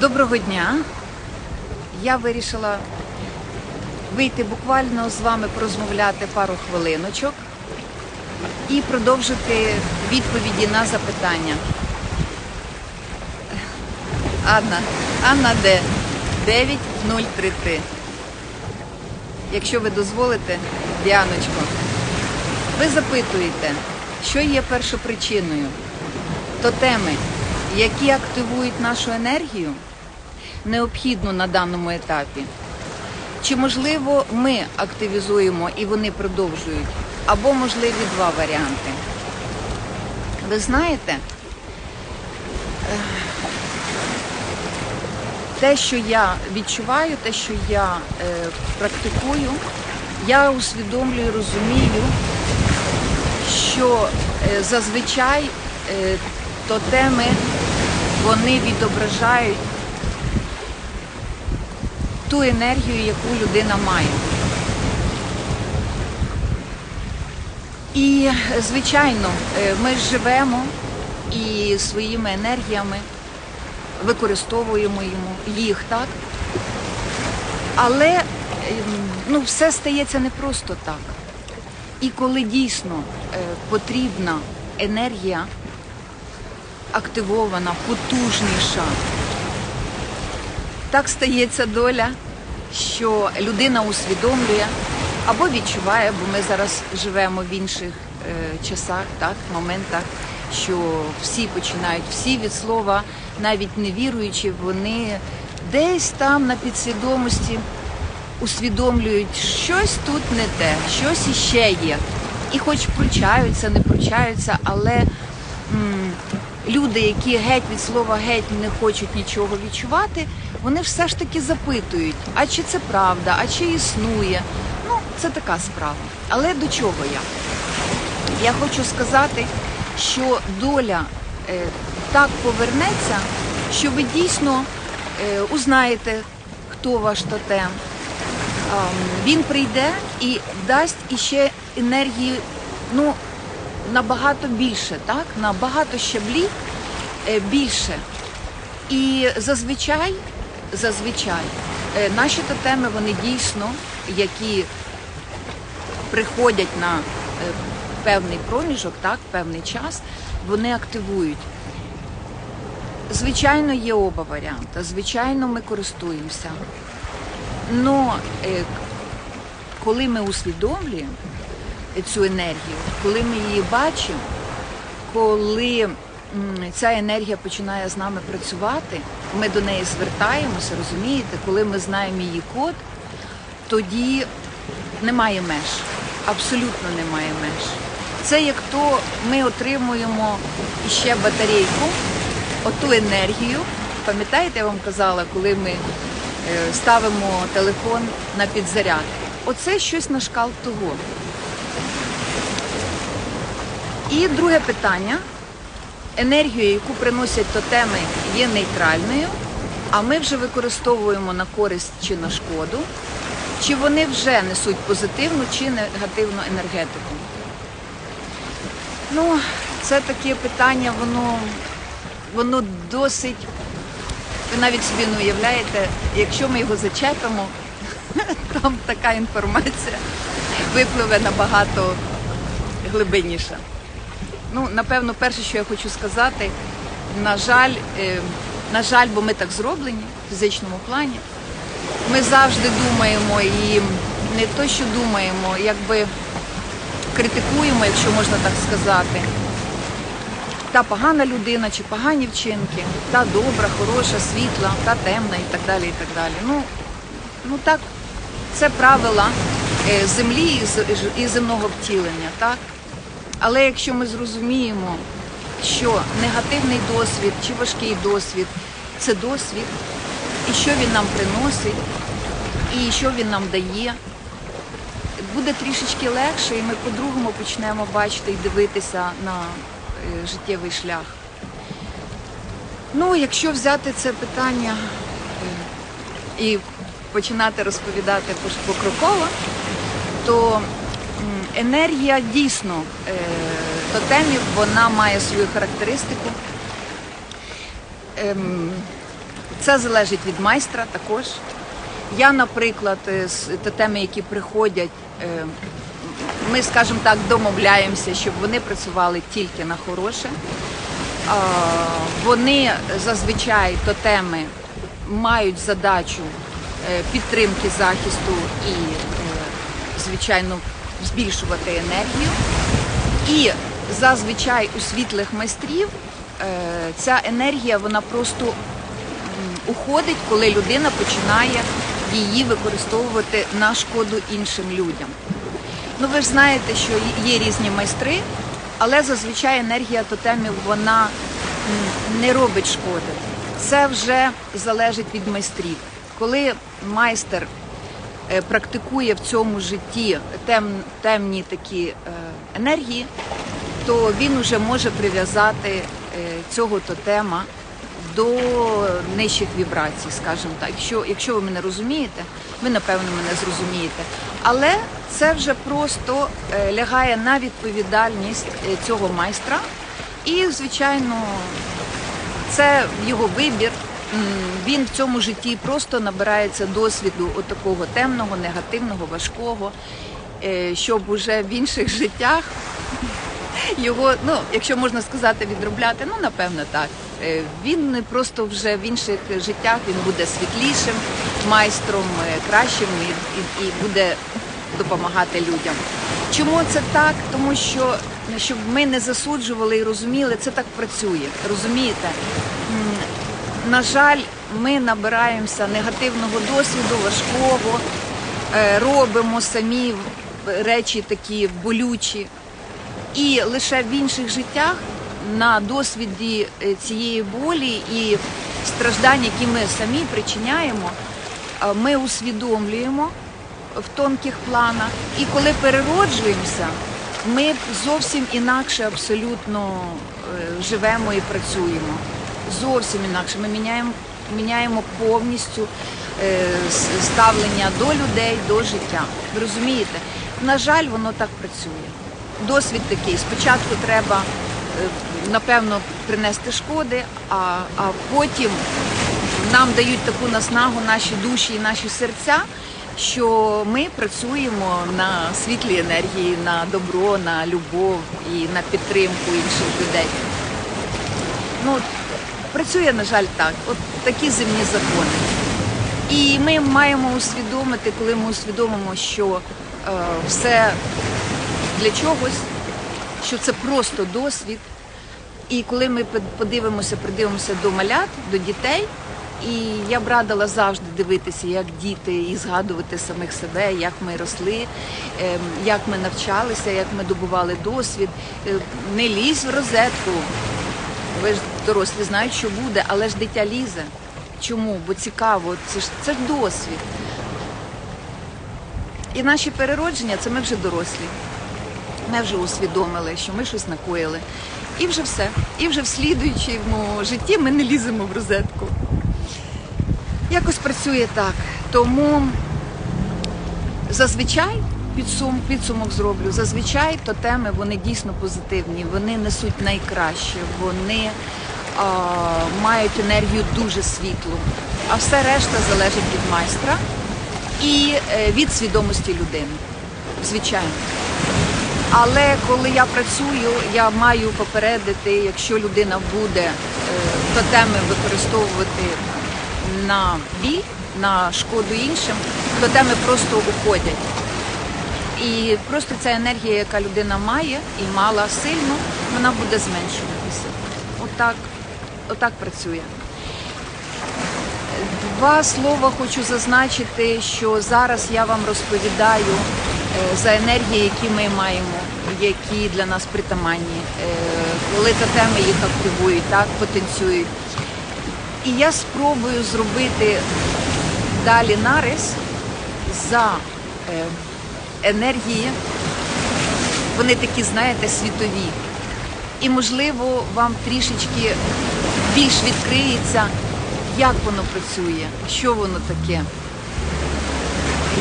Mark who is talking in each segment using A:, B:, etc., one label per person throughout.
A: Доброго дня. Я вирішила вийти буквально з вами порозмовляти пару хвилиночок і продовжити відповіді на запитання. Анна, Анна Д. 9033. Якщо ви дозволите, Діаночко, ви запитуєте, що є першопричиною? То теми, які активують нашу енергію, необхідну на даному етапі. Чи можливо ми активізуємо і вони продовжують, або можливі два варіанти. Ви знаєте, те, що я відчуваю, те, що я е, практикую, я усвідомлюю, розумію, що е, зазвичай е, тотеми вони відображають ту енергію, яку людина має. І, звичайно, е, ми живемо і своїми енергіями використовуємо їх, так? Але ем, ну, все стається не просто так. І коли дійсно е, потрібна енергія активована, потужніша, так стається доля, що людина усвідомлює або відчуває, бо ми зараз живемо в інших е, часах, так, моментах, що всі починають, всі від слова, навіть не віруючи, вони десь там на підсвідомості усвідомлюють, щось тут не те, щось іще є. І хоч пручаються, не пручаються, але м, люди, які геть від слова геть не хочуть нічого відчувати, вони все ж таки запитують, а чи це правда, а чи існує. Ну, це така справа. Але до чого я? Я хочу сказати, що доля е, так повернеться, що ви дійсно е, узнаєте, хто ваш тотем. Він прийде і дасть іще енергії ну, набагато більше, так? набагато щаблі е, більше. І зазвичай, зазвичай е, наші тотеми, вони дійсно, які приходять на е, певний проміжок, так, певний час, вони активують. Звичайно, є оба варіанти. Звичайно, ми користуємося. Но е, коли ми усвідомлюємо цю енергію, коли ми її бачимо, коли ця енергія починає з нами працювати, ми до неї звертаємося, розумієте, коли ми знаємо її код, тоді немає меж, абсолютно немає меж. Це як то ми отримуємо іще батарейку, оту енергію. Пам'ятаєте, я вам казала, коли ми е, ставимо телефон на підзарядку. Оце щось на шкал того. І друге питання. Енергію, яку приносять тотеми, є нейтральною, а ми вже використовуємо на користь чи на шкоду, чи вони вже несуть позитивну чи негативну енергетику. Ну, це таке питання, воно, воно досить. Ви навіть собі не уявляєте, якщо ми його зачепимо, там така інформація випливе набагато глибинніше. Ну, напевно, перше, що я хочу сказати, на жаль, е, на жаль, бо ми так зроблені в фізичному плані. Ми завжди думаємо і не то, що думаємо, якби критикуємо, якщо можна так сказати. Та погана людина чи погані вчинки, та добра, хороша, світла, та темна і так далі. і так далі. Ну, ну так, це правила е, землі і земного втілення, так? Але якщо ми зрозуміємо, що негативний досвід чи важкий досвід це досвід, і що він нам приносить, і що він нам дає, буде трішечки легше, і ми по-другому почнемо бачити і дивитися на е, життєвий шлях. Ну, якщо взяти це питання е, і починати розповідати покроково, то енергія дійсно е, тотемів, вона має свою характеристику. Ем, Це залежить від майстра також. Я, наприклад, е, з тотеми, які приходять, е, ми, скажімо так, домовляємося, щоб вони працювали тільки на хороше. Вони зазвичай тотеми мають задачу підтримки захисту і, звичайно, збільшувати енергію. І зазвичай у світлих майстрів е, ця енергія вона просто уходить, коли людина починає її використовувати на шкоду іншим людям. Ну ви ж знаєте, що є різні майстри, але зазвичай енергія тотемів вона не робить шкоди. Це вже залежить від майстрів. Коли майстер практикує в цьому житті тем, темні такі е, енергії, то він вже може прив'язати е, цього тотема до нижчих вібрацій, скажімо так. Якщо, якщо ви мене розумієте, ви напевно мене зрозумієте. Але це вже просто е, лягає на відповідальність е, цього майстра. І, звичайно, це його вибір. Він в цьому житті просто набирається досвіду от такого темного, негативного, важкого, е, щоб уже в інших життях його, ну якщо можна сказати, відробляти, ну напевно так. Е, Він просто вже в інших життях він буде світлішим майстром, е, кращим і, і буде допомагати людям. Чому це так? Тому що щоб ми не засуджували і розуміли, це так працює. Розумієте? На жаль, ми набираємося негативного досвіду, важкого, е, робимо самі речі такі болючі. І лише в інших життях на досвіді е, цієї болі і страждань, які ми самі причиняємо, е, ми усвідомлюємо в тонких планах. І коли перероджуємося, ми зовсім інакше абсолютно живемо і працюємо. Зовсім інакше. Ми міняємо, міняємо повністю е, ставлення до людей, до життя. Ви розумієте? На жаль, воно так працює. Досвід такий. Спочатку треба, е, напевно, принести шкоди, а, а потім нам дають таку наснагу наші душі і наші серця, що ми працюємо на світлі енергії, на добро, на любов і на підтримку інших людей. Ну, працює, на жаль, так. От такі земні закони. І ми маємо усвідомити, коли ми усвідомимо, що е, все для чогось, що це просто досвід. І коли ми подивимося, придивимося до малят, до дітей, і я б радила завжди дивитися, як діти, і згадувати самих себе, як ми росли, ем, як ми навчалися, як ми добували досвід. Е, Не лізь в розетку. Ви ж дорослі знають, що буде, але ж дитя лізе. Чому? Бо цікаво, це ж це досвід. І наші переродження це ми вже дорослі. Ми вже усвідомили, що ми щось накоїли. І вже все. І вже в слідуючому житті ми не ліземо в розетку. Якось працює так. Тому зазвичай підсум, підсумок зроблю. Зазвичай то теми вони дійсно позитивні, вони несуть найкраще, вони а, мають енергію дуже світлу. А все решта залежить від майстра і е, від свідомості людини. Звичайно. Але коли я працюю, я маю попередити, якщо людина буде е, тотеми використовувати на біль, на шкоду іншим, тотеми просто уходять. І просто ця енергія, яка людина має і мала сильно, вона буде зменшуватися. Отак, отак працює. Два слова хочу зазначити, що зараз я вам розповідаю е, за енергії, які ми маємо, які для нас притаманні, е, коли тотеми їх активують, так, потенціюють. І я спробую зробити далі нарис за е, енергії. Вони такі, знаєте, світові. І, можливо, вам трішечки більш відкриється, як воно працює, що воно таке.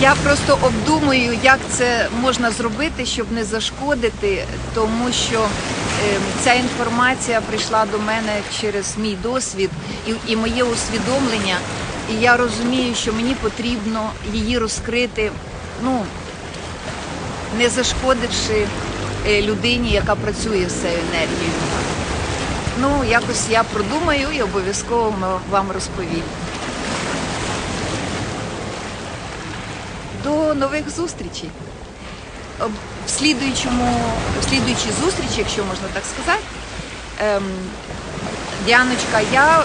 A: Я просто обдумую, як це можна зробити, щоб не зашкодити, тому що ем, ця інформація прийшла до мене через мій досвід і, і моє усвідомлення. І я розумію, що мені потрібно її розкрити, ну не зашкодивши е, людині, яка працює з цією енергією. Ну, якось я продумаю і обов'язково вам розповім. До нових зустрічей. В слідуючому, в слідуючій зустрічі, якщо можна так сказати, ем, Діаночка, я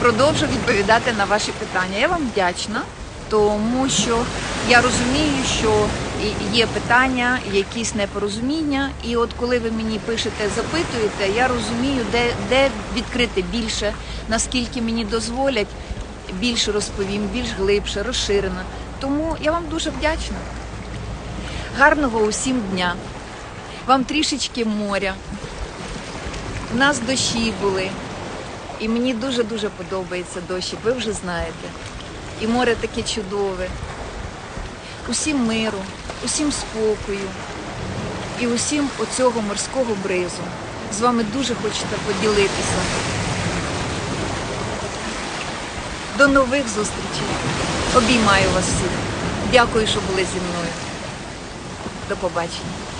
A: продовжу відповідати на ваші питання. Я вам вдячна, тому що я розумію, що є питання, якісь непорозуміння. І от коли ви мені пишете, запитуєте, я розумію, де, де відкрити більше, наскільки мені дозволять, більше розповім, більш глибше, розширено. Тому я вам дуже вдячна. Гарного усім дня. Вам трішечки моря. У нас дощі були. І мені дуже-дуже подобається дощик, ви вже знаєте. І море таке чудове. Усім миру, усім спокою і усім оцього морського бризу. З вами дуже хочеться поділитися. До нових зустрічей. Обіймаю вас всіх. Дякую, що були зі мною. До побачення.